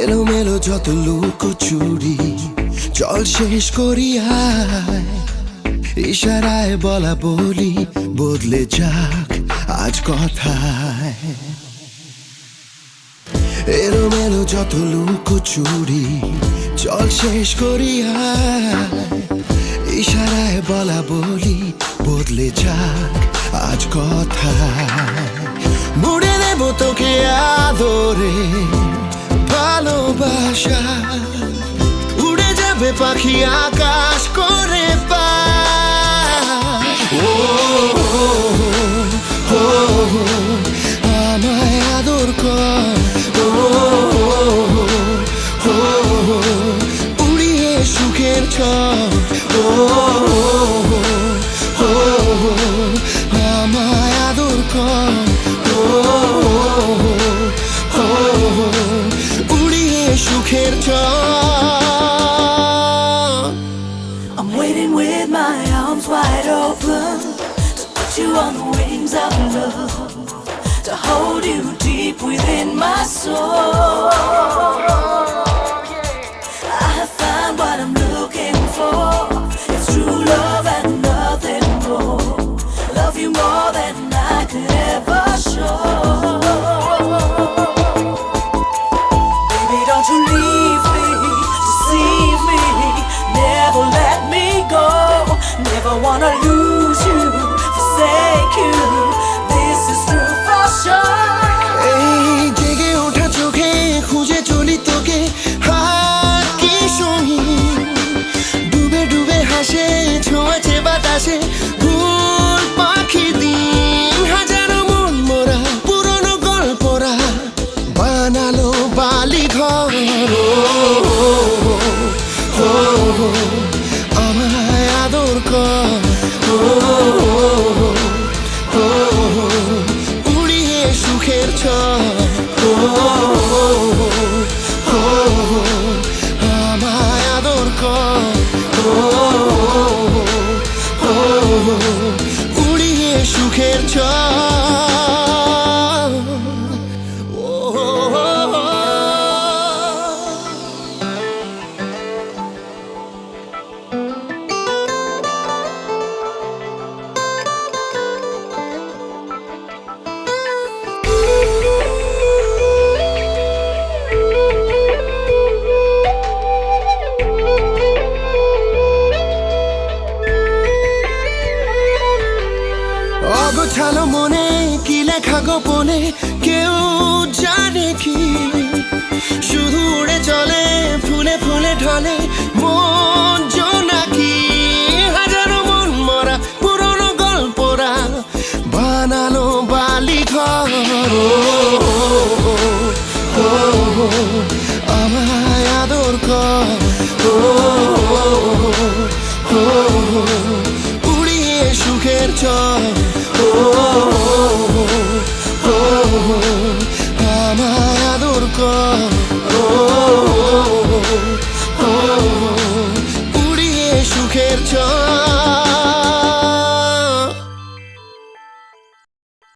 এলোমেলো যত লুক চুরি। চল শেষ করি ইশারায় বলা বলি বদলে যাক আজ কথায়। এলোমেলো যত লুক চুরি, চল শেষ করি ইশারায় বলা বলি বদলে যাক আজ কথায়। মুড়ে দেব তোকে আদরে ভালোবাসা উড়ে যাবে পাখি আকাশ করে ও, আমায় আদর কর ও, উড়িয়ে সুখের ও, ও, আমায় আদর কর of love, ঘর আমায় আদর কর উড়িয়ে সুখের ও, আমায় আদর কর উড়িয়ে সুখের ছক অগোছালো মনে, কি লেখা গোপনে, কেউ জানে কি? শুধু উড়ে চলে, ফুলে ফুলে ঢলে, মন নাকি হাজারো মন মরা পুরনো গল্পরা বানালো বালি ঘর ও,